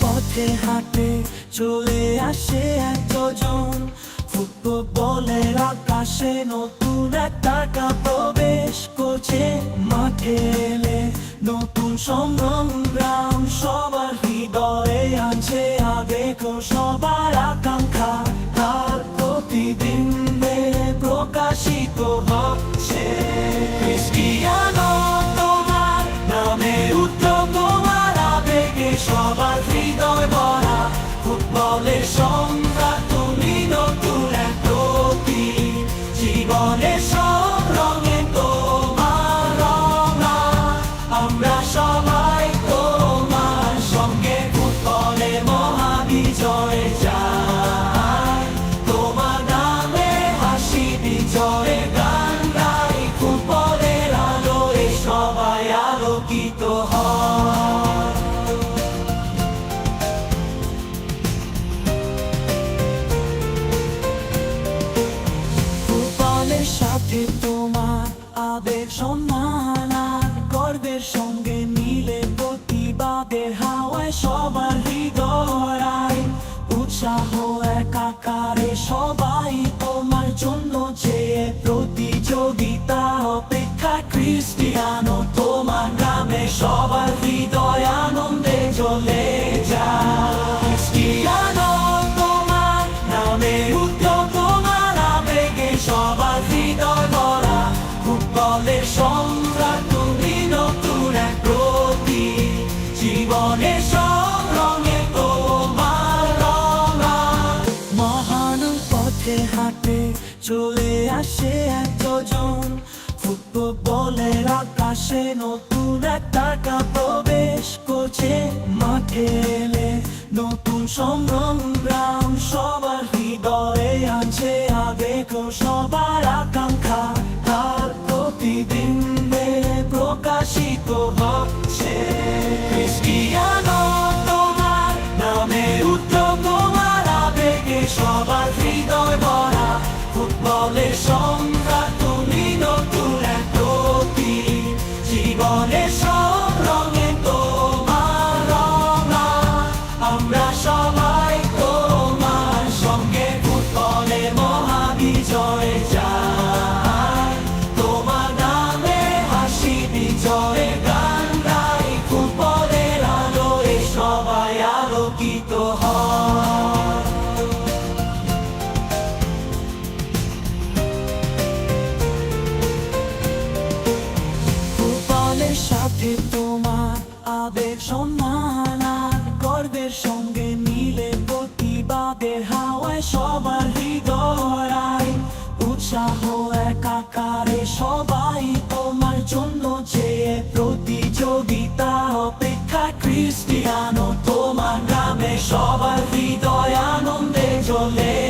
পথে হাঁটে চলে আসে এতজন ফুটবলের আকাশে নতুন এক টাকা প্রবেশ করছে। মাঠে এলে নতুন সংগ্রাম, সবার আলোকিত হয়। সাথে তোমার সম্মান আর গর্বের সঙ্গে প্রতিবাদের হাওয়ায় সবার হৃদয় উৎসাহ একাকারে সবাই তোমার জন্য যে প্রতিযোগিতা, অপেক্ষা ক্রিস্টিয়ানো ফুটবলের সংগ্রাম তুমি নতুন এক প্রতীক জীবনের সব রঙে তোমার রঙা। মহান পথে হাঁটে চলে আসে একজন। ফুটবলের আকাশে নতুন এক টাকা প্রবেশ করছে। মাঠে এলে নতুন সংগ্রাম রঙা আমরা সবাই তোমার সঙ্গে ফুটবলে মহাবিজয় যাই তোমার নামে হাসি বিজয় গান গাই, ফুটবলের আলোয় সবাই আলোকিত চোখে তোমার আবেগ সম্মান আর গর্বের সঙ্গে হাওয়ায় সবার হৃদয় উৎসাহ, একাকারে সবাই তোমার জন্য যে প্রতিযোগিতা, অপেক্ষা ক্রিস্টিয়ানো তোমার গ্রামে সবার হৃদয় আনন্দে চলে